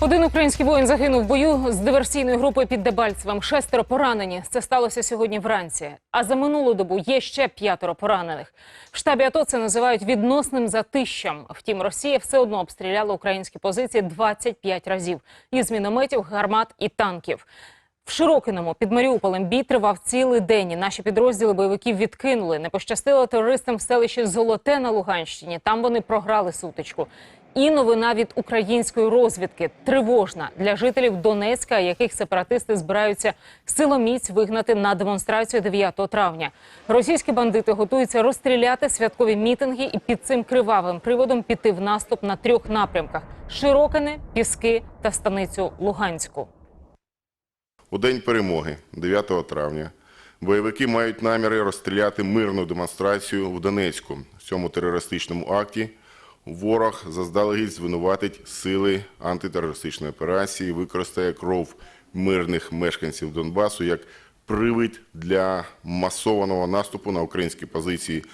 Один український воїн загинув в бою з диверсійною групою під Дебальцевим. Шестеро поранені. Це сталося сьогодні вранці. А за минулу добу є ще п'ятеро поранених. В штабі АТО це називають відносним затищем. Втім, Росія все одно обстріляла українські позиції 25 разів із мінометів, гармат і танків. В Широкиному під Маріуполем бій тривав цілий день. і Наші підрозділи бойовиків відкинули. Не пощастило терористам в селищі Золоте на Луганщині. Там вони програли сутичку. І новина від української розвідки тривожна для жителів Донецька, яких сепаратисти збираються силоміць вигнати на демонстрацію 9 травня. Російські бандити готуються розстріляти святкові мітинги і під цим кривавим приводом піти в наступ на трьох напрямках: Широкине, Піски та станицю Луганську. У день перемоги, 9 травня, бойовики мають наміри розстріляти мирну демонстрацію в Донецьку. В цьому терористичному акті ворог заздалегідь звинуватить сили антитерористичної операції, використає кров мирних мешканців Донбасу як привид для масованого наступу на українські позиції